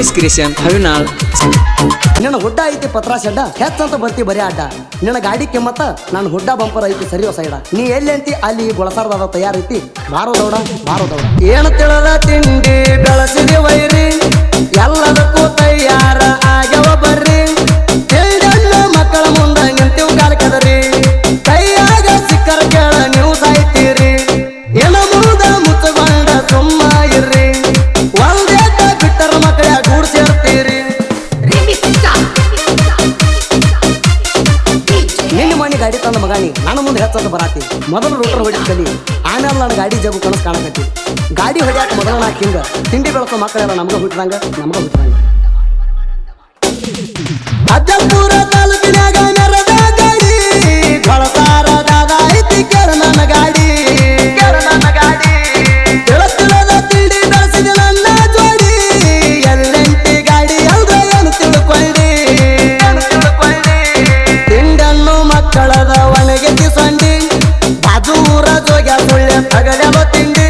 ಗಣೇಶ್ ಕ್ರಿಶನ್ ಅವಿನಾಳ್ ನಿನ್ನ ಹುಡ್ಡ ಐತಿ ಪತ್ರ ಶೆಡ್ಡ ಹೆಚ್ಚಂತ ಬರ್ತಿ ಬರೀ ಅಡ್ಡ. ನಿನ್ನ ಗಾಡಿ ಕೆಮ್ಮತ್ತ ನಾನು ಹುಡ್ಡ ಬಂಪರ್ ಐತಿ ಸರಿ ಹೊಸ ನೀ ಎಲ್ಲಿ ಅಂತಿ ಅಲ್ಲಿ ಗೊಳಸಾರದ ತಯಾರೈತಿ. ಬಾರೋದೌಡ ಮಾರೋದೌಡ ಏನು ತಿಳಲ ಗಾಡಿ ತಂದ ಮಗಾನಿ ನನ್ನ ಮುಂದೆ ಹೆಚ್ಚಂತ ಬರಾತಿ. ಮೊದಲು ರೂಟರ್ ಹೊಡಿ ಆಮೇಲೆ ನಾನು ಗಾಡಿ ಜಗು ಕನಸು ಕಾಣಕತ್ತಿ. ಗಾಡಿ ಹೊಡಿಯಾಕ ಮೊದಲ ನಾ ಕಿಂಗ ತಿಂಡಿ ಬೆಳಕ ಮಕ್ಕಳೆಲ್ಲ ನಮ್ಗೆ ಹುಟ್ಟಿದಂಗ ನಮ್ಗೆ ಹುಟ್ಟಿದಂಗ ಅಜ್ಜಪುರ ತಾಲೂಕಿನಾಗ ಹಗಲ ತಿಂಡಿ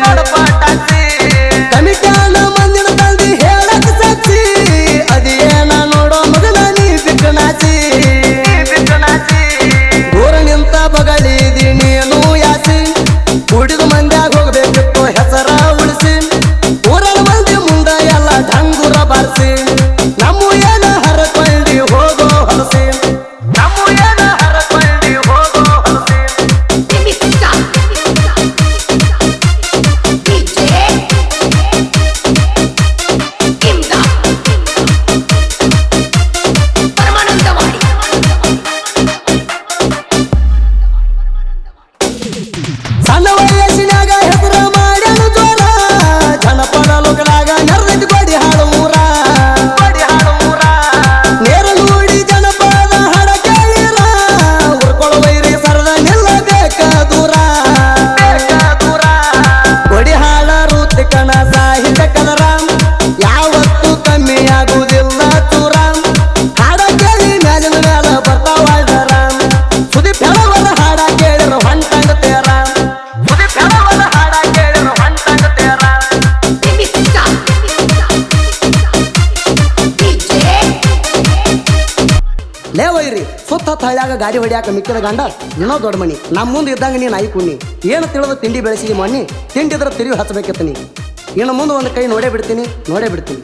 not a ಹೊತ್ತ ಹಳ್ಯಾಗ ಗಾಡಿ ಹೊಡಿಯಾಕ ಮಿಕ್ಕಿದ ಗಂಡ ಇನ್ನೋ ದೊಡ್ಡ ಮನಿ ನಮ್ಮ ಮುಂದೆ ಇದ್ದಂಗೆ ನೀನು ನಾಯಿ ಕುಣ್ಣಿ. ಏನು ತಿಳಿದು ತಿಂಡಿ ಬೆಳೆಸಿ ಮಣ್ಣಿ ತಿಂಡಿದ್ರೆ ತಿರುವಿ ಹಚ್ಚಬೇಕಿತ್ತು ನೀ. ಇನ್ನು ಮುಂದೆ ಒಂದು ಕೈ ನೋಡೇ ಬಿಡ್ತೀನಿ ನೋಡೇ ಬಿಡ್ತೀನಿ.